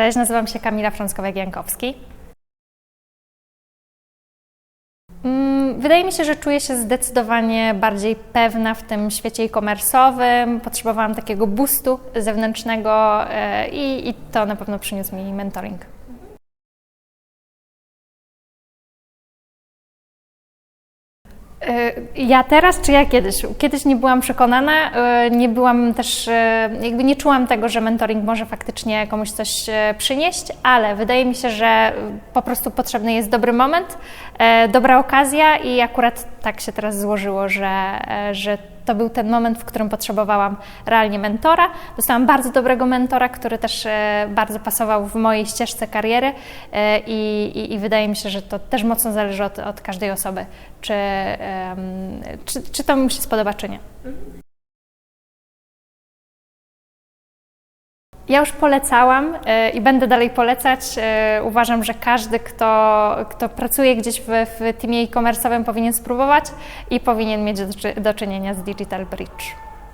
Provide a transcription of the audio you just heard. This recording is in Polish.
Cześć, nazywam się Kamila Frąckowiak-Jankowski. Mm, Wydaje mi się, że czuję się zdecydowanie bardziej pewna w tym świecie e-commerce'owym. Potrzebowałam takiego boostu zewnętrznego e, i, i to na pewno przyniósł mi mentoring. Ja teraz, czy ja kiedyś? Kiedyś nie byłam przekonana, y, nie byłam też, y, jakby nie czułam tego, że mentoring może faktycznie komuś coś y, przynieść, ale wydaje mi się, że y, po prostu potrzebny jest dobry moment, dobra okazja i akurat tak się teraz złożyło, że, że to był ten moment, w którym potrzebowałam realnie mentora. Dostałam bardzo dobrego mentora, który też e, bardzo pasował w mojej ścieżce kariery e, i, i, i wydaje mi się, że to też mocno zależy od, od każdej osoby, czy, czy, czy to mu się spodoba, czy nie. Ja już polecałam e, i będę dalej polecać. E, Uważam, że każdy, kto, kto pracuje gdzieś w, w teamie e-commerce'owym powinien spróbować i powinien mieć do, do czynienia z Digital Bridge.